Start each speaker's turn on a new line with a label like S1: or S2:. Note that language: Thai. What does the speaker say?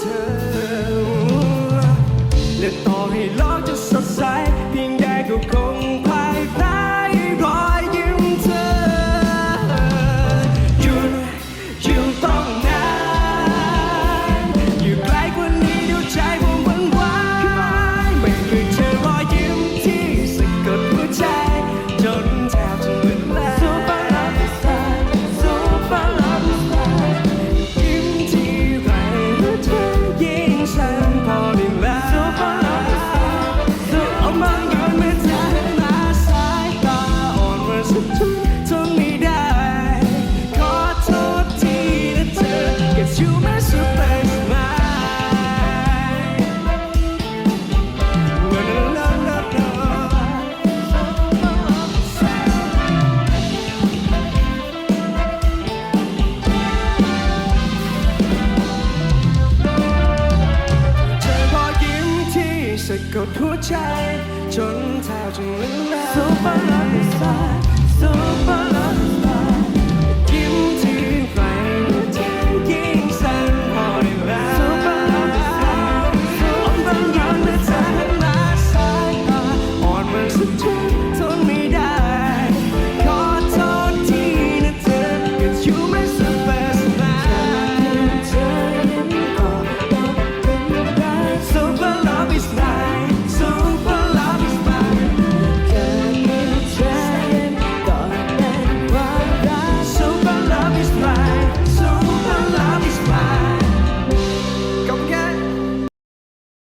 S1: เธอและต่อให้ล กดหัวใจ จนแทบจะลืมแล้ว Super Love is fine Super